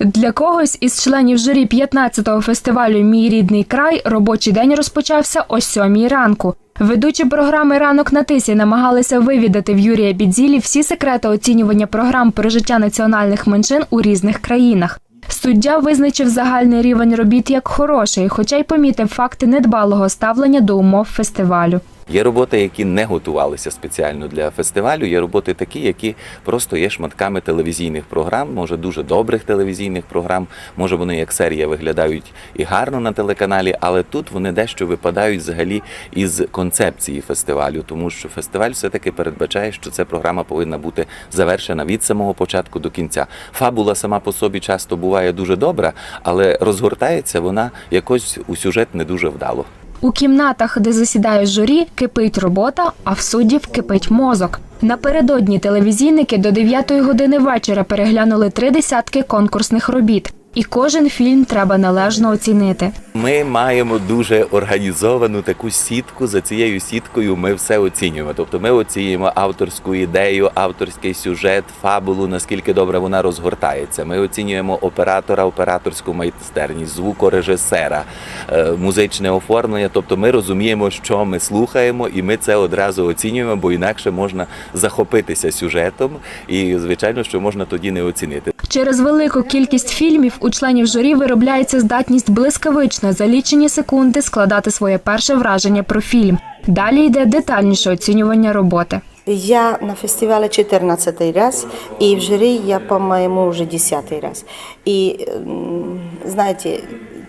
Для когось із членів журі 15-го фестивалю Мій рідний край робочий день розпочався о сьомій ранку. Ведучі програми Ранок на тисі намагалися вивідати в Юрія Бідзілі всі секрети оцінювання програм про життя національних меншин у різних країнах. Суддя визначив загальний рівень робіт як хороший, хоча й помітив факти недбалого ставлення до умов фестивалю. Є роботи, які не готувалися спеціально для фестивалю. Є роботи такі, які просто є шматками телевізійних програм, може дуже добрих телевізійних програм. Може вони як серія виглядають і гарно на телеканалі, але тут вони дещо випадають взагалі із концепції фестивалю, тому що фестиваль все-таки передбачає, що ця програма повинна бути завершена від самого початку до кінця. Фабула сама по собі часто буває дуже добра, але розгортається вона якось у сюжет не дуже вдало. У кімнатах, де засідає журі, кипить робота, а в суддів кипить мозок. Напередодні телевізійники до 9 години вечора переглянули три десятки конкурсних робіт, і кожен фільм треба належно оцінити. Ми маємо дуже організовану таку сітку. За цією сіткою ми все оцінюємо. Тобто ми оцінюємо авторську ідею, авторський сюжет, фабулу, наскільки добре вона розгортається. Ми оцінюємо оператора, операторську майстерність, звукорежисера, е, музичне оформлення. Тобто ми розуміємо, що ми слухаємо, і ми це одразу оцінюємо, бо інакше можна захопитися сюжетом, і звичайно, що можна тоді не оцінити. Через велику кількість фільмів у членів журі виробляється здатність блискавично за лічені секунди складати своє перше враження про фільм. Далі йде детальніше оцінювання роботи. Я на фестивале 14 раз, и в жюри я, по-моему, уже 10 раз. И, м, знаете,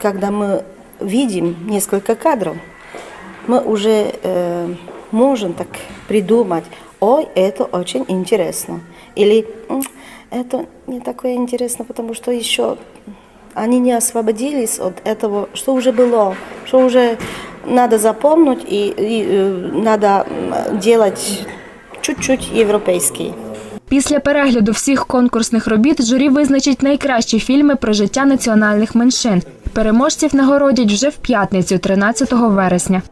когда мы видим несколько кадров, мы уже э, можем так придумать, ой, это очень интересно. Или «М, это не такое интересно, потому что еще они не освободились от этого, что уже было, что уже надо запомнить и, и, э, надо м, делать чуть-чуть европейский. Після перегляду всіх конкурсних робіт журі визначить найкращі фільми про життя національних меншин. Переможців нагородять вже в п'ятницю, 13 вересня.